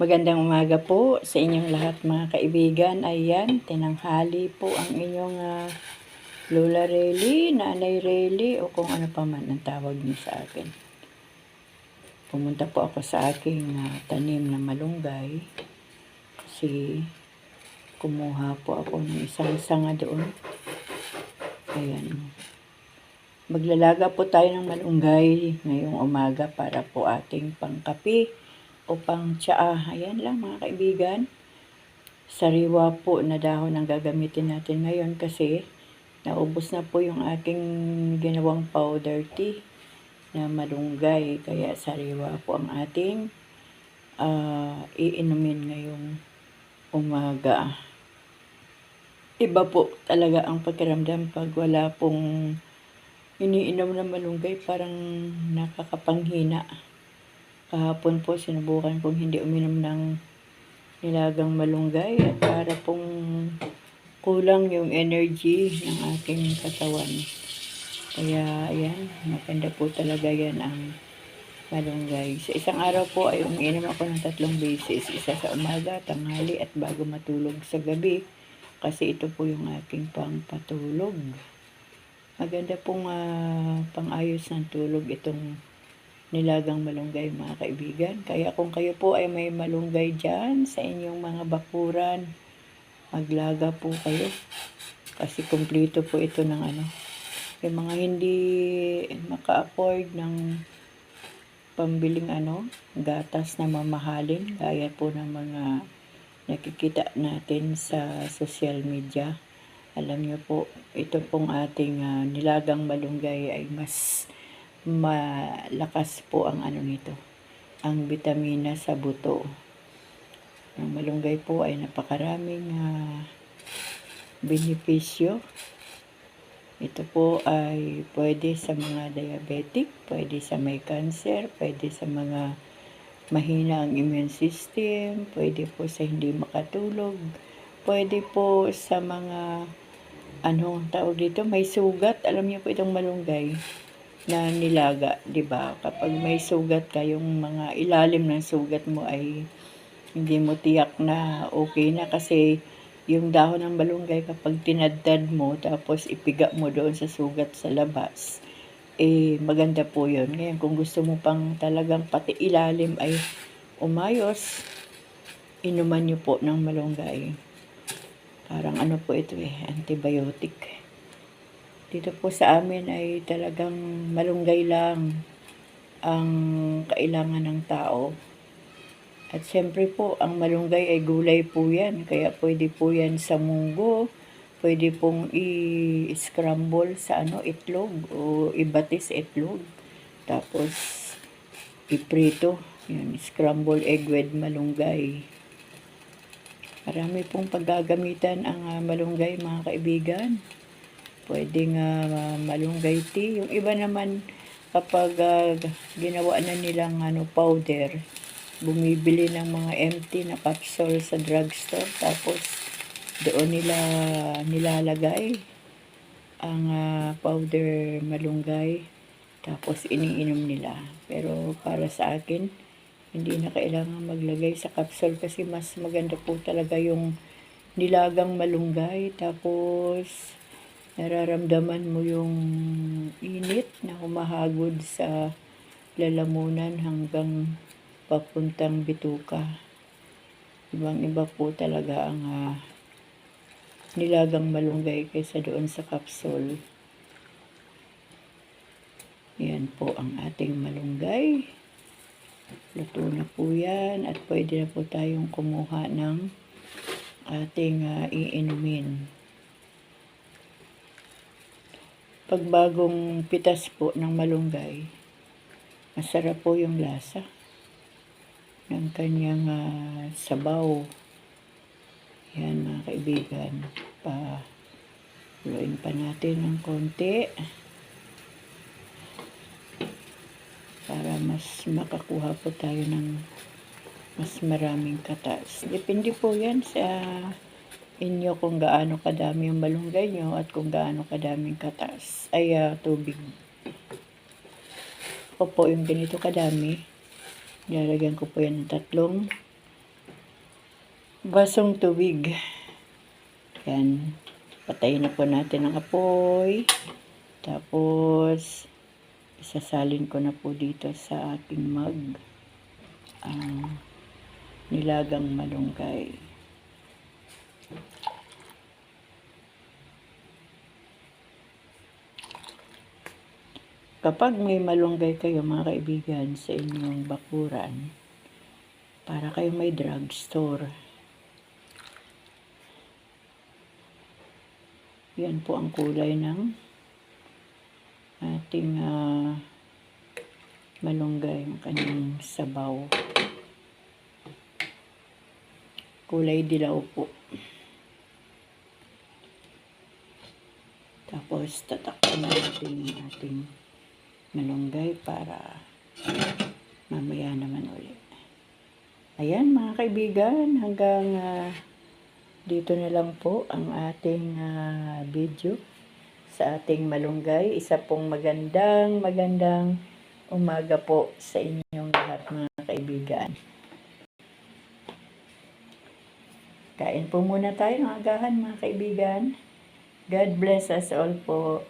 Magandang umaga po sa inyong lahat mga kaibigan. Ayan, tinanghali po ang inyong ah, Lola Rayleigh, Nanay Rayleigh, o kung ano pa man ang tawag niyo sa akin. Pumunta po ako sa aking ah, tanim na malunggay kasi kumuha po ako ng isang sanga doon. Ayan. Maglalaga po tayo ng malunggay ngayong umaga para po ating pangkape o pang tsaa. Ayan lang mga kaibigan. Sariwa po na dahon ang gagamitin natin ngayon kasi naubos na po yung aking ginawang powder tea na malunggay. Kaya sariwa po ang ating ah, iinumin ngayong umaga. Iba po talaga ang pakiramdam pag wala pong iniinom na malunggay parang nakakapanghina. Kahapon po sinubukan kong hindi uminom ng nilagang malunggay at para pong kulang yung energy ng aking katawan. Kaya ayan, maganda po talaga yan ang malunggay. Sa isang araw po ay umiinom ako ng tatlong beses. Isa sa umaga, tanghali at bago matulog sa gabi. Kasi ito po yung aking pangpatulog. Maganda pong ah, pang-ayos ng tulog itong nilagang malunggay mga kaibigan. Kaya kung kayo po ay may malunggay dyan sa inyong mga bakuran, maglaga po kayo. Kasi kumplito po ito ng ano. Yung mga hindi maka-afford ng pambiling ano, gatas na mamahalin, gaya po ng mga nakikita natin sa social media. Alam niyo po, ito pong ating ah, nilagang malunggay ay mas malakas po ang ano nito, ang vitamina sa buto. Ang malunggay po ay napakaraming ah, benepisyo. Ito po ay pwede sa mga diabetic, pwede sa may cancer, pwede sa mga mahina ang immune system, pwede po sa hindi makatulog, pwede po sa mga ano tawag dito, may sugat. Alam niyo po itong malunggay na nilaga, 'di ba? Kapag may sugat ka, yung mga ilalim ng sugat mo ay hindi mo tiyak na okay na kasi yung dahon ng malunggay kapag tinaddad mo tapos ipiga mo doon sa sugat sa labas eh maganda po yun. Ngayon kung gusto mo pang talagang pati ilalim ay umayos, inuman niyo po ng malunggay. Parang ano po ito eh, antibiotic. Dito po sa amin ay talagang malunggay lang ang kailangan ng tao. At siyempre po, ang malunggay ay gulay po yan. Kaya pwede po yan sa munggo, pwede pong i-scramble sa ano itlog o ibatis itlog. Tapos iprito, yan, scramble egg with malunggay. Marami pong paggagamitan ang ah, malunggay mga kaibigan. Pwedeng ah, malunggay tea. Yung iba naman kapag ah, ginawa na nilang ano, powder, bumibili ng mga empty na capsule sa drugstore tapos doon nila nilalagay ang ah, powder malunggay tapos iniinom nila. Pero para sa akin, hindi na kailangan maglagay sa capsule kasi mas maganda po talaga yung nilagang malunggay tapos nararamdaman mo yung init na humahagod sa lalamunan hanggang papuntang bituka. Ibang iba po talaga ang ah, nilagang malunggay kaysa doon sa capsule. Yan po ang ating malunggay. Luto na po yan at pwede na po tayong kumuha ng ating ah, iinumin. Pag bagong pitas po ng malunggay, masarap po yung lasa ng kanyang ah, sabaw. Yan mga kaibigan. Pa, luin pa natin ng konti. para mas makakuha po tayo ng mas maraming katas. Depende po yan sa inyo kung gaano kadami yung malunggay nyo at kung gaano kadaming katas ay ah, tubig. Ako po yung ganito kadami. Nilalagyan ko po yan ng tatlong basong tubig. Yan. Patayin na po natin ang apoy. Tapos, isasalin ko na po dito sa aking mug ang nilagang malunggay. Kapag may malunggay kayo mga kaibigan sa inyong bakuran, para kayo may drugstore. Yan po ang kulay ng ating ah, malunggay, ang kanyang sabaw. Kulay dilaw po. Tapos tatakpan natin ang ating malunggay para mamaya naman ulit. Ayan mga kaibigan, hanggang ah, dito na lang po ang ating ah, video sa ating malunggay. Isa pong magandang, magandang umaga po sa inyong lahat mga kaibigan. Kain po muna tayo ng agahan mga kaibigan. God bless us all po.